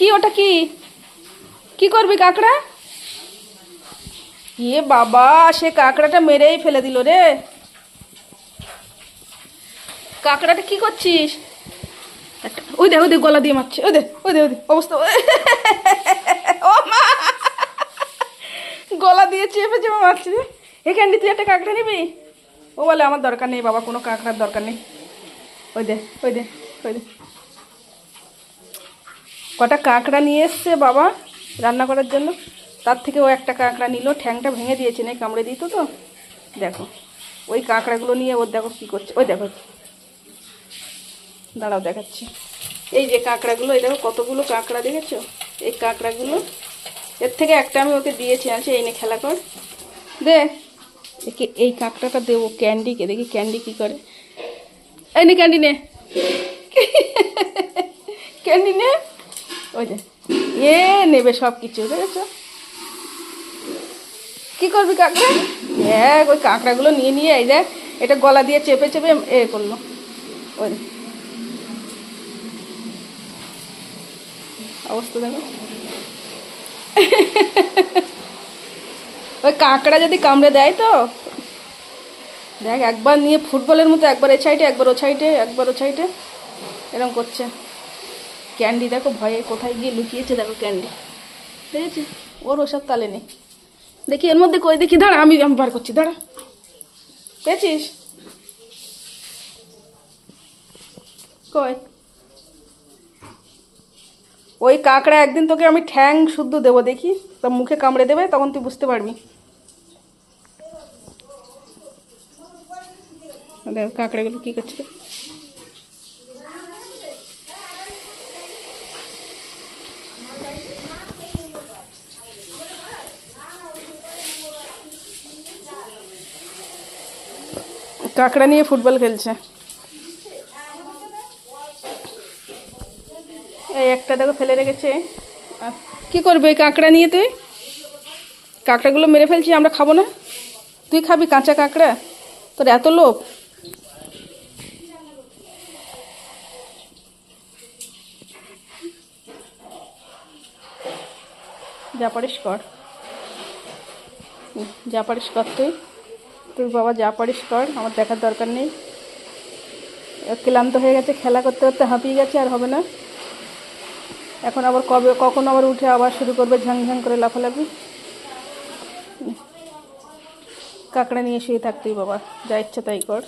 কি, ওটা কি? কি করবি কাঁকড়া? এ বাবা, সে কাঁকড়াটা মেরেই ফেলে দিল রে। কাঁকড়াটা কি করছিস? ওই দে ওই দে, গলা দিয়ে মারছে, ওই দে ওই দে ওই দে, অবস্থা ও মা! গলা দিয়ে চেপে চেপে মারছে রে। এখানে তুই একটা কাঁকড়া নিবি? ও বলে, আমার দরকার নেই বাবা, কোনো কাঁকড়ার দরকার নেই। ওই দে ওই দে ওই দে। কটা কাঁকড়া নিয়ে এসছে বাবা রান্না করার জন্য। তার থেকে ও একটা কাঁকড়া নিল, ঠ্যাংটা ভেঙে দিয়েছে না কামড়ে দিত তো দেখো, ওই কাঁকড়াগুলো নিয়ে ওর দেখো কী করছে। ওই দেখো। দাঁড়াও দেখাচ্ছি। এই যে কাঁকড়াগুলো, এই দেখো কতগুলো কাঁকড়া দেখেছ? এই কাঁকড়াগুলো, এর থেকে একটা আমি ওকে দিয়েছি আছে এই নে খেলা কর। দে। একে, এই কাঁকড়াটা দেবো ক্যান্ডিকে দেখি ক্যান্ডি কী করে। এই নে ক্যান্ডি নে। ক্যান্ডি নে। ওই যে, এ নেবে সব কিছু দেখেছ? কি করবি কাঁকড়া? দেখ, ওই কাঁকড়াগুলো নিয়ে নিয়ে, এই দেখ, এটা গলা দিয়ে চেপে চেপে এ করল। ওই অবস্থা দেখো। ওই কাঁকড়া যদি কামড়ে দেয় তো? দেখ, একবার নিয়ে ফুটবলের মতো একবার এ সাইডে, একবার ও সাইডে, একবার ও সাইডে এরকম করছে। ক্যান্ডি, দেখো ভয়ে কোথায় গিয়ে লুকিয়েছে দেখো ক্যান্ডি। দেখেছি? ওর ওসব তালে নেই। দেখি এর মধ্যে কই, দেখি দাঁড়া, আমি আমি বার করছি, দাঁড়া। পেয়েছিস? কই? ওই কাঁকড়া একদিন তোকে আমি ঠ্যাং শুদ্ধ দেবো, দেখি? তা মুখে কামড়ে দেবে, তখন তুই বুঝতে পারবি। কাঁকড়াগুলো কী করছে। কাঁকড়া নিয়ে ফুটবল খেলছে। এই একটা দেখো ফেলে রেখেছে। কি করবে কাঁকড়া নিয়ে তুই? কাঁকড়াগুলো মেরে ফেলছি আমরা খাব না? তুই খাবি কাঁচা কাঁকড়া? তোর এত লোভ। যা পারিস কর। যা পারিস কর তুই। তুই বাবা যা পারিস কর, আমার দেখার দরকার নেই। ক্লান্ত হয়ে গেছে, খেলা করতে করতে হাঁপিয়ে গেছে, আর হবে না। এখন আবার কবে, কখন আবার উঠে আবার শুরু করবে ঝাং ঝাং করে লাফালাফি? কাঁকড়া নিয়ে শুয়ে থাকতেই বাবা, যা ইচ্ছা তাই কর।